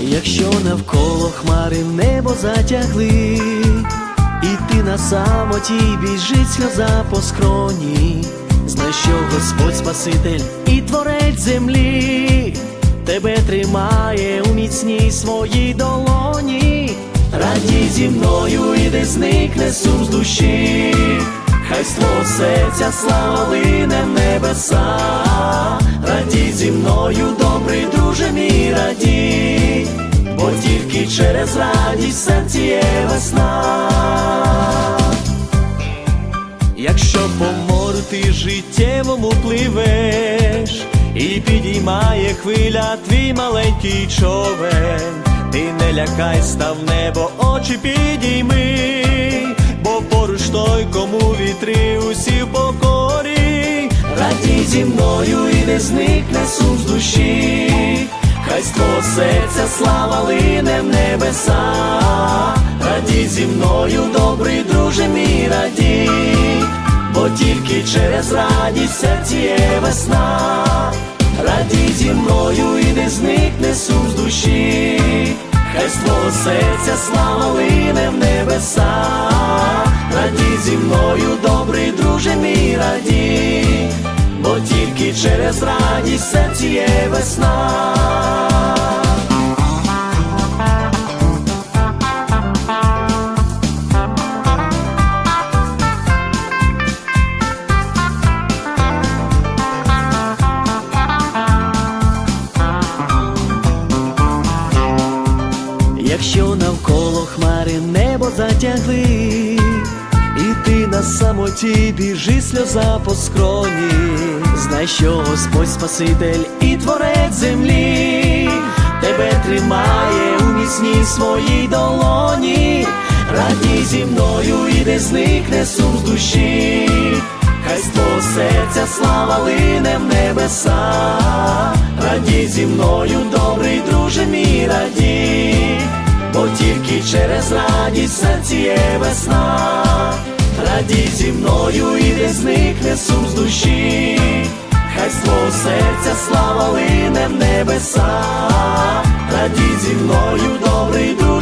Якщо навколо хмари небо затягли, і ти на самоті біжить сльоза по скроні, знай, що Господь Спаситель і творець землі, тебе тримає у міцній своїй долоні, радій зі мною і де зникне сум з душі, хай серця слава лине в небеса, радій зі мною, друже мій радій, бо тільки через радість серці є весна. Якщо по морю ти життєвому пливеш, і підіймає хвиля твій маленький човен, ти не лякай, став небо, очі підійми, бо поруч той, кому вітри усі в покорі, радій зі мною не зникне сум з душі, хай серця слава лине в небеса, радій зі мною, добрий друже мій радій, бо тільки через радість серці є весна, радій зі мною і не зникне сум з душі, хай серця слава лине в небеса, радій зі мною, добрий друже мій радій, бо тільки через радість серці є весна. Якщо навколо хмари небо затягли, на самоті біжи сльоза по скроні, знай, що Господь Спаситель і творець землі, тебе тримає у міцній своїй долоні, радій зі мною і не зникне сум з душі, хай з твого серця слава лине в небеса, радій зі мною, добрий друже мій радій, бо тільки через радість серці є весна, радій зі мною і не зникне сум з душі, хай з твого серця слава лине в небеса, радій зі мною, добрий друже